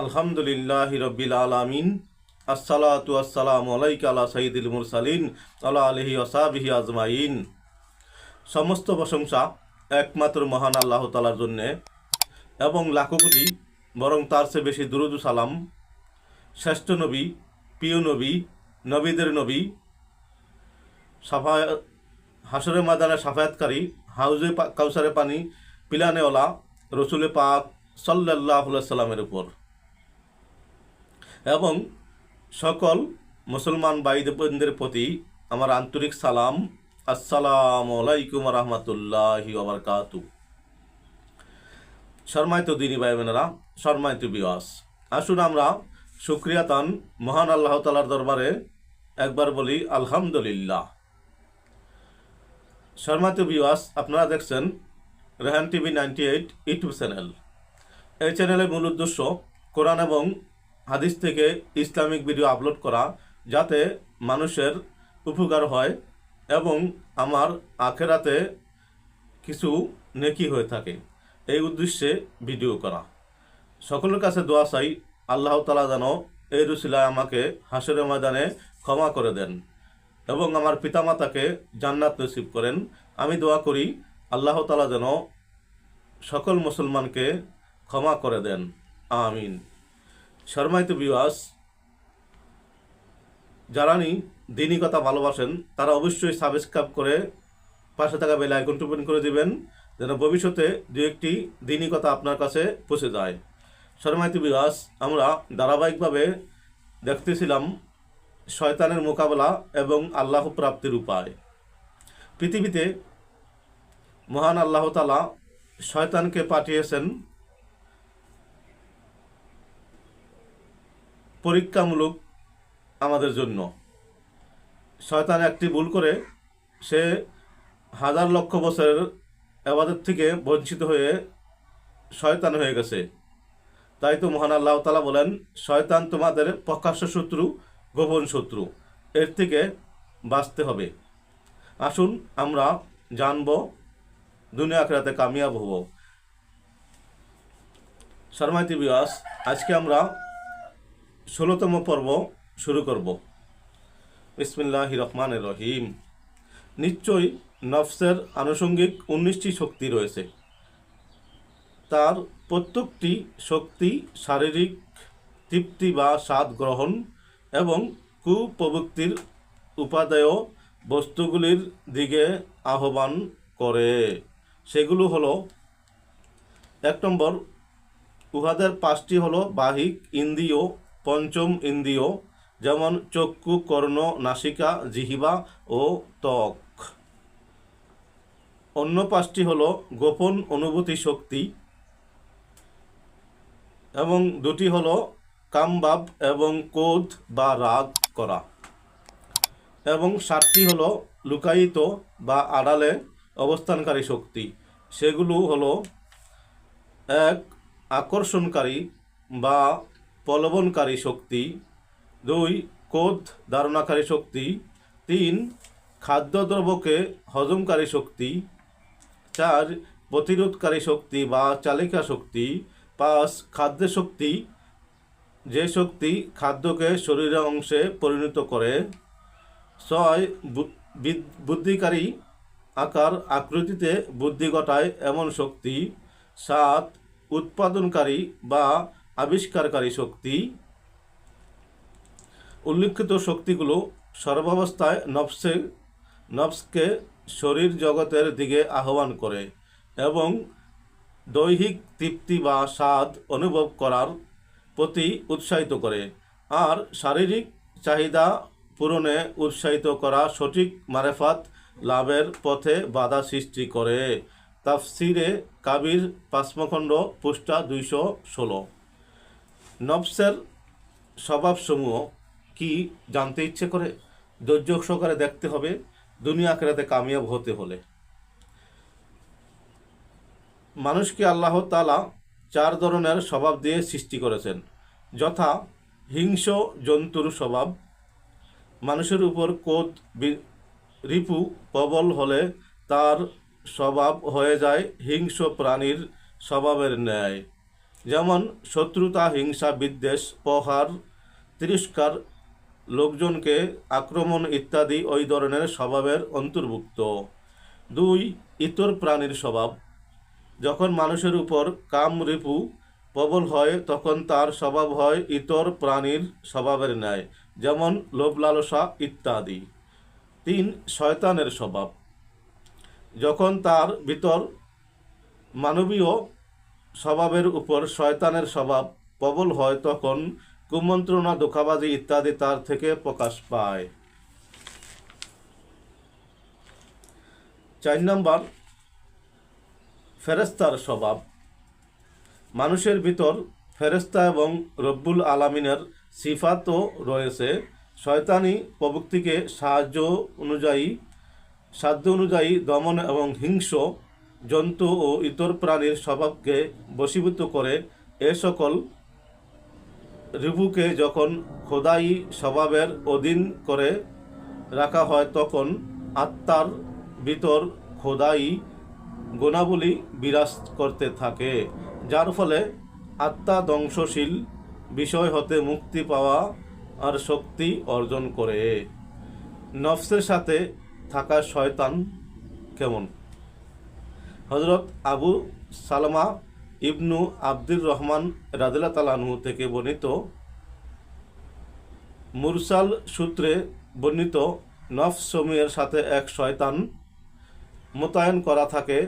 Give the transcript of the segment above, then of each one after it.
আলহামদুলিল্লাহ রবিল আলমিন, আসসালাতু আসসালাম আলাইকা আলা সাইদুল মুরসালিন আল্লাহ আলহি ওসাবিহি আজমাইন। সমস্ত প্রশংসা একমাত্র মহান আল্লাহ তালার জন্যে এবং লাখো বরং তার চেয়ে বেশি দুরুদু সালাম। শ্রেষ্ঠ নবী, প্রিয় নবী, নবীদের নবী সাফা হাসরে ময়দানে সাফায়াতকারী, হাউজে কাউসারে পানি পিলানেওয়ালা রসুলে পাক সাল্লাহ সাল্লামের উপর। এবং সকল মুসলমান ভাই বোনদের প্রতি আমার আন্তরিক সালাম। আসসালামু আলাইকুম রহমতুল্লাহি ওবরকাতু শর্মায়িত দিনী ভাই বোনেরা শর্মায়িত বিওয়াস আসুন আমরা সুক্রিয়াতান মহান আল্লাহ তালার দরবারে একবার বলি আলহামদুলিল্লাহ। শর্মায়িত বিওয়াস আপনারা দেখছেন Rehan TV ninety eight YouTube channel. এই চ্যানেলের মূল উদ্দেশ্য কোরআন এবং হাদিস থেকে ইসলামিক ভিডিও আপলোড করা যাতে মানুষের উপকার হয় এবং আমার আখেরাতে কিছু নেকি হয়ে থাকে। এই উদ্দেশ্যে ভিডিও করা। সকলের কাছে দোয়া চাই, আল্লাহ তালা যেন এই রুসিলায় আমাকে হাসরের ময়দানে ক্ষমা করে দেন এবং আমার পিতামাতাকে জান্নাত নসিব করেন। আমি দোয়া করি, আল্লাহ তালা যেন সকল মুসলমানকে ক্ষমা করে দেন। আমিন। শর্মায়িত বিবাস যারানি দিনই কথা ভালোবাসেন, তারা অবশ্যই সাবস্ক্রাইব করে পাশে থাকা বেল আইকন টিপন করে দিবেন, যেন ভবিষ্যতে দু একটি দিনই কথা আপনার কাছে পৌঁছে যায়। শর্মায়িত বিবাস আমরা ধারাবাহিকভাবে দেখতেছিলাম শয়তানের মোকাবেলা এবং আল্লাহ প্রাপ্তির উপায়। পৃথিবীতে মহান আল্লাহ তালা শয়তানকে পাঠিয়েছেন পরীক্ষামূলক আমাদের জন্য। শয়তান একটি ভুল করে সে হাজার লক্ষ বছরের আবাদের থেকে বঞ্চিত হয়ে শয়তান হয়ে গেছে। তাই তো মহান আল্লাহ তালা বলেন, শয়তান তোমাদের প্রকাশ্য শত্রু, গোপন শত্রু। এর থেকে বাঁচতে হবে। আসুন আমরা জানব, দুনিয়া আখেরাতে কামিয়াব হব। শর্মাইতি বিয়াস, আজকে আমরা ষোলোতম পর্ব শুরু করব। বিসমিল্লাহ রহমান রহিম। নিশ্চয়ই নফসের আনুষঙ্গিক উনিশটি শক্তি রয়েছে। তার প্রত্যেকটি শক্তি শারীরিক তৃপ্তি বা স্বাদ গ্রহণ এবং কুপ্রবৃত্তির উপাদেয় বস্তুগুলির দিকে আহ্বান করে। সেগুলো হলো, এক নম্বর, উহাদের পাঁচটি হলো বাহিক, ইন্দ্রিয় পঞ্চম ইন্দ্রিয়, যেমন চক্ষু, কর্ণ, নাসিকা, জিহিবা ও ত্বক। অন্য পাঁচটি হলো গোপন অনুভূতি শক্তি এবং দুটি হল কামবাব এবং ক্রোধ বা রাগ করা। এবং সাতটি হল লুকায়িত বা আড়ালে অবস্থানকারী শক্তি। সেগুলো হলো এক, আকর্ষণকারী বা প্রলোভনকারী শক্তি, দুই কোধ ধারণাকারী শক্তি, তিন খাদ্যদ্রব্যকে হজমকারী শক্তি, চার, প্রতিরোধকারী শক্তি বা চালিকা শক্তি, পাঁচ, খাদ্য শক্তি, যে শক্তি খাদ্যকে শরীরের অংশে পরিণত করে, ছয় বুদ্ধিকারী আকার আকৃতিতে বুদ্ধি ঘটায় এমন শক্তি, সাত, উৎপাদনকারী বা আবিষ্কারকারী শক্তি। উল্লিখিত শক্তিগুলো সর্বাবস্থায় নফসে নফসকে শরীর জগতের দিকে আহ্বান করে এবং দৈহিক তৃপ্তি বা স্বাদ অনুভব করার প্রতি উৎসাহিত করে আর শারীরিক চাহিদা পূরণে উৎসাহিত করা সঠিক মারেফাত লাভের পথে বাধা সৃষ্টি করে। তাফসিরে কাবির পাঁচমখণ্ড পৃষ্ঠা দুইশো ষোলো। নবসের স্বভাবসমূহ কি জানতে ইচ্ছে করে? ধৈর্য সহকারে দেখতে হবে, দুনিয়া আখেরাতে কামিয়াব হতে হলে। মানুষকে আল্লাহ তালা চার ধরনের স্বভাব দিয়ে সৃষ্টি করেছেন। যথা হিংস জন্তুর স্বভাব, মানুষের উপর কোত রিপু, প্রবল হলে তার স্বভাব হয়ে যায় হিংস্র প্রাণীর স্বভাবের ন্যায়। যেমন শত্রুতা, হিংসা, বিদ্বেষ, প্রহার, তিরস্কার, লোকজনকে আক্রমণ ইত্যাদি ওই ধরনের স্বভাবের অন্তর্ভুক্ত। দুই, ইতর প্রাণীর স্বভাব। যখন মানুষের উপর কাম রিপু প্রবল হয়, তখন তার স্বভাব হয় ইতর প্রাণীর স্বভাবের ন্যায়, যেমন লোভ লালসা ইত্যাদি। তিন, শয়তানের স্বভাব। যখন তার ভিতর মানবীয় স্বভাবের উপর শয়তানের স্বভাব প্রবল হয় তখন কুমন্ত্রণা, ধোকাবাজি ইত্যাদি তার থেকে প্রকাশ পায়। চার নম্বর ফেরেস্তার স্বভাব। মানুষের ভিতর ফেরেস্তা এবং রব্বুল আলামিনের সিফাতও রয়েছে। শয়তানি প্রবৃত্তিকে সাহায্য অনুযায়ী, সাধ্য অনুযায়ী দমন এবং হিংস্র জন্তু ও ইতর প্রাণীর স্বভাবকে বশীভূত করে এ সকল রিপুকে যখন খোদাই স্বভাবের অধীন করে রাখা হয়, তখন আত্মার ভিতর খোদাই গুণাবলী বিরাজ করতে থাকে, যার ফলে আত্মা ধ্বংসশীল বিষয় হতে মুক্তি পাওয়া আর শক্তি অর্জন করে। নফসের সাথে থাকা শয়তান কেমন? হজরত আবু সালমা ইবনু আব্দুর রহমান রাদিল্লা তালানহু থেকে বর্ণিত মুরসাল সূত্রে বর্ণিত নফস সমীহের সাথে এক শয়তান মোতায়েন করা থাকে,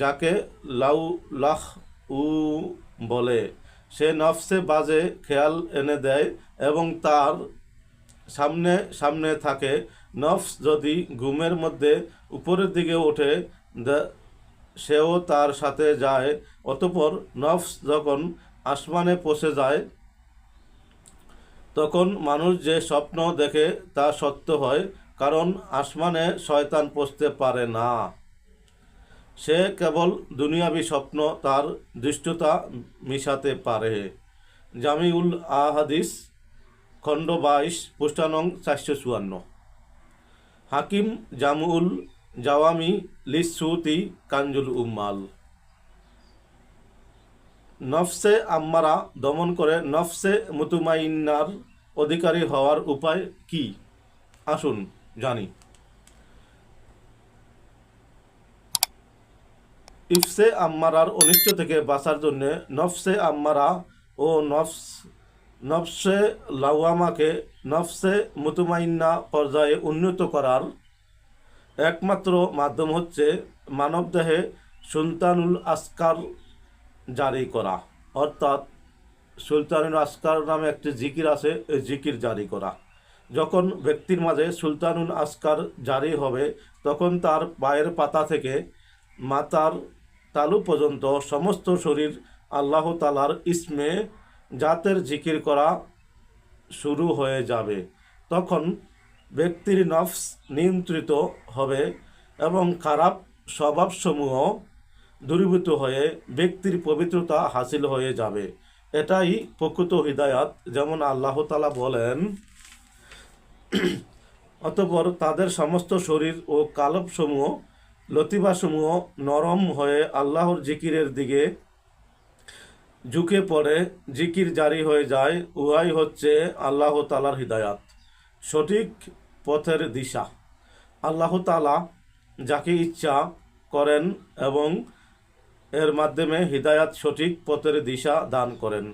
যাকে লাউ লাহ উ বলে। সে নফসে বাজে খেয়াল এনে দেয় এবং তার সামনে সামনে থাকে। নফস যদি ঘুমের মধ্যে উপরের দিকে ওঠে সেও তার সাথে যায়, অতপর নফস যখন আসমানে পৌঁছে যায়, তখন মানুষ যে স্বপ্ন দেখে তা সত্য হয়, কারণ আসমানে শয়তান পৌঁছতে পারে না। সে কেবল দুনিয়াবি স্বপ্ন তার দৃষ্টতা মিশাতে পারে। জামিউল আহাদিস, খণ্ড বাইশ পৃষ্ঠানং চারশো চুয়ান্ন। হাকিম জামুল জাওয়ামি লিসুতি কাঞ্জুল উম্মাল। নফসে আম্মারা দমন করে নফসে মুতুমাইন্নার অধিকারী হওয়ার উপায় কি? আসুন জানি। ইফসে আম্মারার অনিষ্ট থেকে বাঁচার জন্য নফসে আম্মারা ও নফস, নফসে লাওয়ামাকে নফসে মুতুমাইন্না পর্যায়ে উন্নত করার একমাত্র মাধ্যম হচ্ছে মানবদেহে সুলতানুল আসকার জারি করা। অর্থাৎ সুলতানুল আসকার নামে একটি জিকির আছে, এই জিকির জারি করা। যখন ব্যক্তির মাঝে সুলতানুল আসকার জারি হবে, তখন তার পায়ের পাতা থেকে মাতার তালু পর্যন্ত সমস্ত শরীর আল্লাহ তালার ইসমে জাতের জিকির করা শুরু হয়ে যাবে। তখন ব্যক্তির নফস নিয়ন্ত্রিত হবে এবং খারাপ স্বভাবসমূহ দূরীভূত হয়ে ব্যক্তির পবিত্রতা হাসিল হয়ে যাবে। এটাই প্রকৃত হৃদায়াত, যেমন আল্লাহ তালা বলেন, অতপর তাদের সমস্ত শরীর ও কালবসমূহ লতিবাসমূহ নরম হয়ে আল্লাহর জিকিরের দিকে ঝুঁকে পড়ে। জিকির জারি হয়ে যায়। উহাই হচ্ছে আল্লাহ তালার হৃদায়াত। সঠিক পথের দিশা। আল্লাহ তালা যাকে ইচ্ছা করেন এবং এর মাধ্যমে হৃদায়াত সঠিক পথের দিশা দান করেন,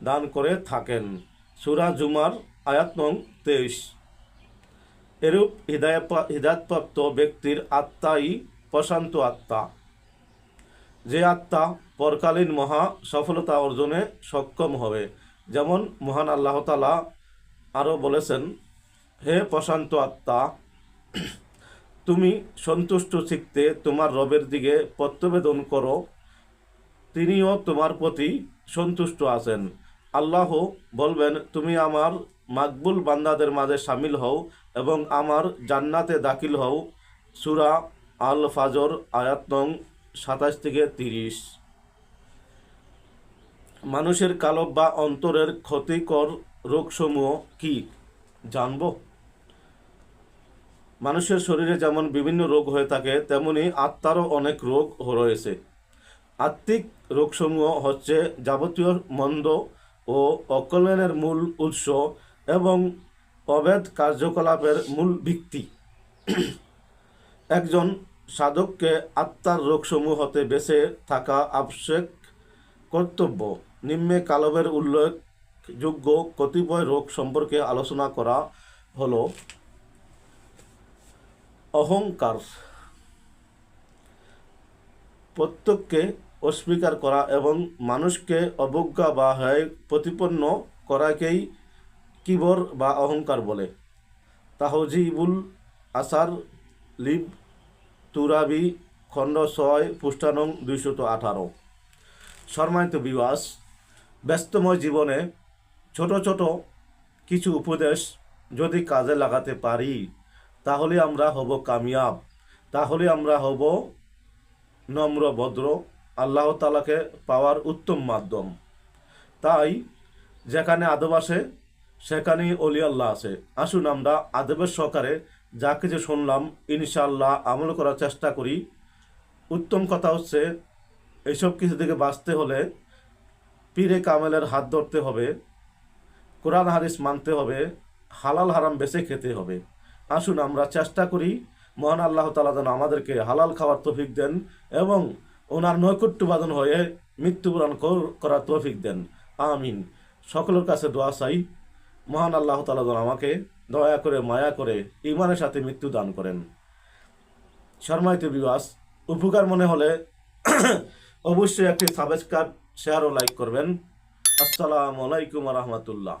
দান করে থাকেন। সুরা জুমার আয়াত নং তেইশ। এরূপ হৃদায়ত, হৃদায়তপ্রাপ্ত ব্যক্তির আত্মাই প্রশান্ত আত্মা। যে আত্মা পরকালীন মহা সফলতা অর্জনে সক্ষম হবে, যেমন মহান আল্লাহ তালা আরও বলেছেন, হে প্রশান্ত আত্মা, তুমি সন্তুষ্ট শিখতে তোমার রবের দিকে প্রত্যবেদন করো। তিনিও তোমার প্রতি সন্তুষ্ট আছেন। আল্লাহ বলবেন, তুমি আমার মাকবুল বান্দাদের মাঝে সামিল হও এবং আমার জান্নাতে দাখিল হও। সুরা আল ফাজর আয়াত নং সাতাশ থেকে তিরিশ। মানুষের কালব বা অন্তরের ক্ষতিকর রোগসমূহ কি? জানব। মানুষের শরীরে যেমন বিভিন্ন রোগ হয়ে থাকে, তেমনি আত্মারও অনেক রোগ রয়েছে। আত্মিক রোগসমূহ হচ্ছে যাবতীয় মন্দ ও অকল্যাণের মূল উৎস এবং অবৈধ কার্যকলাপের মূল ভিত্তি। একজন সাধককে আত্মার রোগসমূহ হতে বেঁচে থাকা আবশ্যক কর্তব্য। নিম্নে কালবের উল্লেখযোগ্য কতিপয় রোগ সম্পর্কে আলোচনা করা হলো অহংকার। প্রত্যেককে অস্বীকার করা এবং মানুষকে অবজ্ঞা বা হয় প্রতিপন্ন করাকেই কিবর বা অহংকার বলে। তাহজিবুল আসার লিব তুরাবি, খণ্ড ছয় পৃষ্ঠানং দুইশত আঠারো। সম্মানিত বিবাস ব্যস্তময় জীবনে ছোট ছোট কিছু উপদেশ যদি কাজে লাগাতে পারি, তাহলে আমরা হব কামিয়াব। তাহলে আমরা হব নম্র, ভদ্র, আল্লাহ তালাকে পাওয়ার উত্তম মাধ্যম। তাই যেখানে আদব আসে, সেখানেই অলি আল্লাহ আছে আসুন আমরা আদবের সহকারে যা কিছু শুনলাম, ইনশাআল্লাহ আমল করার চেষ্টা করি। উত্তম কথা হচ্ছে এইসব কিছু থেকে বাঁচতে হলে পীরে কামেলের হাত ধরতে হবে। কোরআন হাদিস মানতে হবে, হালাল হারাম বেছে খেতে হবে। আসুন আমরা চেষ্টা করি, মহান আল্লাহ তালা যেন আমাদেরকে হালাল খাওয়ার তৌফিক দেন এবং ওনার নৈকট্যবাদন হয়ে মৃত্যুবরণ করার তৌফিক দেন। আমিন। সকলের কাছে দোয়া চাই, মহান আল্লাহ তালা যেন আমাকে দয়া করে, মায়া করে ইমানের সাথে মৃত্যু দান করেন। শর্মায়িত বিবাস উপকার মনে হলে অবশ্যই একটি সাবস্ক্রাইব শেয়ার ও লাইক করবেন। আসসালামু আলাইকুম রহমতুল্লাহ।